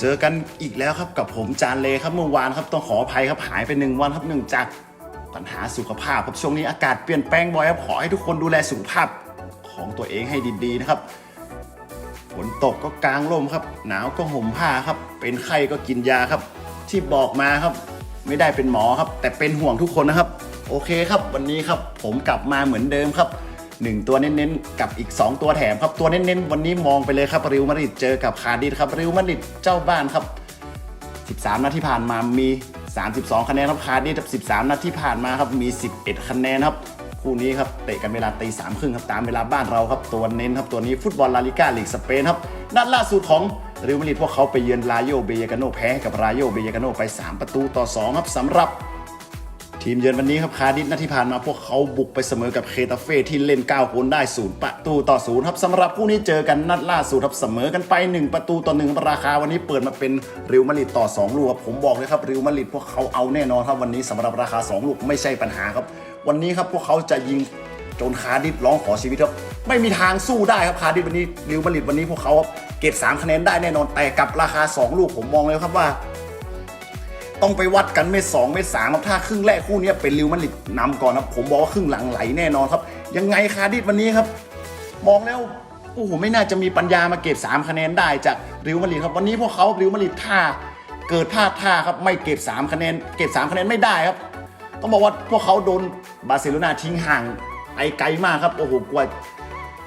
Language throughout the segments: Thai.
เจอกันอีกแล้วครับกับผมจานเลครับเมื่อวานครับต้องขออภัยครับหายไปหนึ่งวันครับเนื่งจากปัญหาสุขภาพครับช่วงนี้อากาศเปลี่ยนแปลงบ่อยครับขอให้ทุกคนดูแลสุขภาพของตัวเองให้ดีๆนะครับฝนตกก็กางร่มครับ หนาวก็ห่มผ้าครับ เป็นไข้ก็กินยาครับ ที่บอกมาครับ ไม่ได้เป็นหมอครับ แต่เป็นห่วงทุกคนนะครับ โอเคครับ วันนี้ครับผมกลับมาเหมือนเดิมครับ หนึ่งตัวเน้นๆ กับอีก 2 ตัวแถมครับ ตัวเน้นๆ วันนี้มองไปเลยครับริวมาดริดเจอกับคาร์ดิสครับริวมาดริดเจ้าบ้านครับ 13 นัดที่ผ่านมามี 32 คะแนนครับคาร์ดิสครับ13 นัดที่ผ่านมาครับมี 11 คะแนนครับคู่นี้ครับเตะกันเวลาตีสามครึ่งครับตามเวลาบ้านเราครับตัวเน้นครับตัวนี้ฟุตบอลลาลิก้าลีกสเปนครับนัดล่าสุดของรอัลมาดริดพวกเขาไปเยือนลาโยเบยากาโนแพ้กับรายโยเบยากาโนไป 3 ประตูต่อ2ครับสำหรับ ทีมเยือนวันนี้ครับคาร์ดิสนัดที่ผ่านมาพวกเขาบุกไปเสมอกับเคตาเฟ่ที่เล่น 9 คนได้ศูนย์ประตูต่อศูนย์ครับสำหรับคู่นี้เจอกันนัดล่าสุดครับเสมอกันไป 1 ประตูต่อหนึ่งราคาวันนี้เปิดมาเป็นริวมาริดต่อ 2 ลูกครับผมบอกเลยครับริวมาริดพวกเขาเอาแน่นอนครับวันนี้สำหรับราคา 2 ลูกไม่ใช่ปัญหาครับ วันนี้ครับพวกเขาจะยิงจนคาร์ดิสร้องขอชีวิตครับไม่มีทางสู้ได้ครับคาร์ดิสวันนี้ริวมาริดวันนี้พวกเขาเก็บ3คะแนนได้แน่นอนแต่กับราคา 2 ลูกผมมองเลยครับว่า ต้องไปวัดกันเม็ดสองเม็ดสามครับถ้าครึ่งแรกคู่นี้เป็นลิวมันลิดนำก่อนครับผมบอกว่าครึ่งหลังไหลแน่นอนครับ ยังไงคาร์ดิสวันนี้ครับ มองแล้วโอ้โหไม่น่าจะมีปัญญามาเก็บ 3 คะแนนได้จากริวมาดริดครับวันนี้พวกเขาริวมาดริดท่าเกิดพลาดท่าครับไม่เก็บ 3 คะแนน เก็บ 3 คะแนนไม่ได้ครับ ต้องบอกว่าพวกเขาโดนบาร์เซโลนาทิ้งห่างไปไกลมากครับโอ้โหกว่า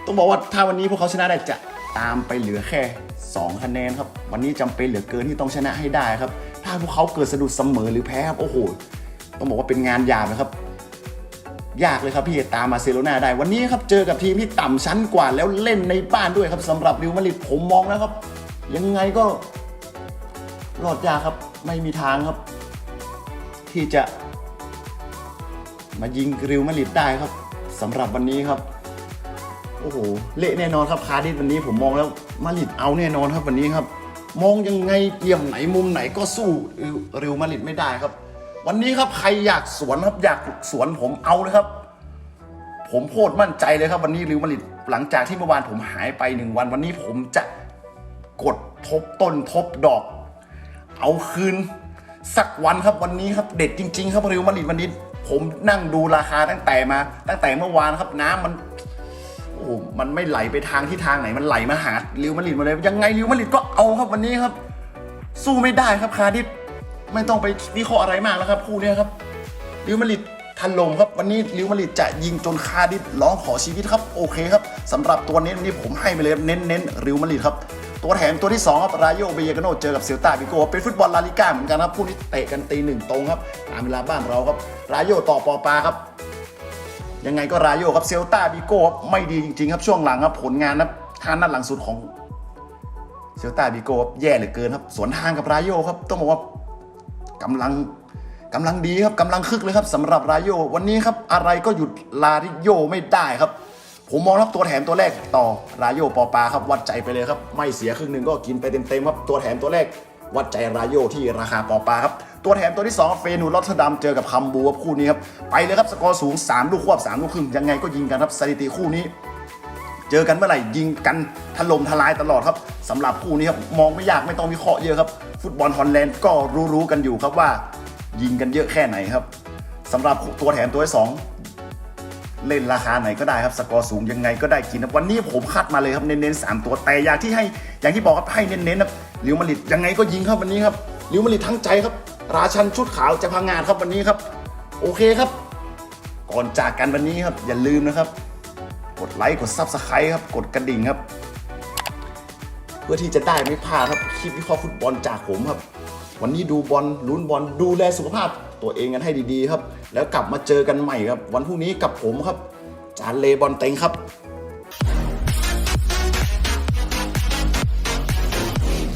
ต้องบอกว่าถ้าวันนี้พวกเขาชนะได้จะ ตามไปเหลือแค่ 2 คะแนนครับ วันนี้จำเป็นเหลือเกินที่ต้องชนะให้ได้ครับ ถ้าพวกเขาเกิดสะดุดเสมอหรือแพ้ครับโอ้โหต้องบอกว่าเป็นงานยากนะครับ ยากเลยครับพี่จะตามมาเซโลนาได้วันนี้ครับเจอกับทีมที่ต่ำชั้นกว่าแล้วเล่นในบ้านด้วยครับสำหรับริวมาริดผมมองแล้วครับ ยังไงก็รอดยากครับไม่มีทางครับ ที่จะมายิงริวมาริดได้ครับสำหรับวันนี้ครับ โอ้โหเละแน่นอนครับคาดิสวันนี้ผมมองแล้วมาริดเอาแน่นอนครับวันนี้ครับ มองยังไงเอี่ยมไหนมุมไหนก็สู้เรอัลมาริดไม่ได้ครับ วันนี้ครับใครอยากสวนครับอยากสวนผมเอาเลยครับ ผมโคตรมั่นใจเลยครับวันนี้เรอัลมาริดหลังจากที่เมื่อวานผมหายไปหนึ่งวัน วันนี้ผมจะกดทบต้นทบดอก เอาคืนสักวันครับวันนี้ครับเด็ดจริง ๆ ครับเรอัลมาริดวันนี้ผมนั่งดูราคาตั้งแต่มา ตั้งแต่เมื่อวานครับน้ำมัน มันไม่ไหลไปทางที่ทางไหนมันไหลมาหาลิวมาดริดมาเลยยังไงลิวมาดริดก็เอาครับวันนี้ครับ สู้ไม่ได้ครับคาดิสไม่ต้องไปวิเคราะห์อะไรมากแล้วครับคู่เนี้ยครับลิวมาดริดทันลมครับวันนี้ลิวมาริดจะยิงจนคาดิสร้องขอชีวิตครับโอเคครับสำหรับตัวเน้นนี่ผมให้ไปเลยเน้นเน้นริวมาริดครับตัวแถมตัวที่สองครับรายโยเบเยกาโนเจอกับเซลตาบิโกเป็นฟุตบอลลาลิก้าเหมือนกันครับคู่นี้เตะกันตีหนึ่งตรงครับตามเวลาบ้านเราครับรายโยต่อปอปาครับ ยังไงก็รายโยครับเซลตาบิโก้ครับไม่ดีจริงๆครับช่วงหลังครับผลงานนะท่านนัดหลังสุดของเซลตาบิโก้ครับแย่เหลือเกินครับ สวนทางกับรายโยครับต้องบอกว่ากำลังกำลังดีครับกำลังคึกเลยครับสำหรับรายโยวันนี้ครับอะไรก็หยุดลาริโยไม่ได้ครับ ผมมองครับตัวแถมตัวแรกต่อรายโยปอปาครับวัดใจไปเลยครับ ไม่เสียครึ่งหนึ่งก็กินไปเต็มๆครับตัวแถมตัวแรก วัดใจรายโยที่ราคาปอปลาครับ ตัวแถมตัวที่ 2 เฟนูรอตเทอร์ดัมเจอกับคัมบูครับคู่นี้ครับ ไปเลยครับสกอร์สูง 3 ลูกควบ 3 ลูกครึ่ง ยังไงก็ยิงกันครับสถิติคู่นี้ เจอกันเมื่อไหร่ยิงกันถล่มทลายตลอดครับสำหรับคู่นี้ครับมองไม่ยากไม่ต้องวิเคราะห์เยอะครับฟุตบอลฮอลแลนด์ก็รู้ๆกันอยู่ครับว่า ยิงกันเยอะแค่ไหนครับสำหรับตัวแถมตัวที่สองเล่นราคาไหนก็ได้ครับสกอร์สูงยังไงก็ได้กินครับวันนี้ผมคัดมาเลยครับเน้นๆสามตัวแต่อย่างที่ให้อย่างที่บอกครับให้เน้นๆครับ ลิวมาริดยังไงก็ยิงครับวันนี้ครับลิวมาริดทั้งใจครับ ราชันชุดขาวจะพังงานครับวันนี้ครับ โอเคครับ ก่อนจากกันวันนี้ครับ อย่าลืมนะครับ กดไลค์กดซับสไครต์ครับ กดกระดิ่งครับ เพื่อที่จะได้ไม่พลาดครับคลิปวิเคราะห์ฟุตบอลจากผมครับ วันนี้ดูบอลลุ้นบอลดูแลสุขภาพตัวเองกันให้ดีๆครับ แล้วกลับมาเจอกันใหม่ครับ วันพรุ่งนี้กับผมครับ จานเลบอลเต็งครับ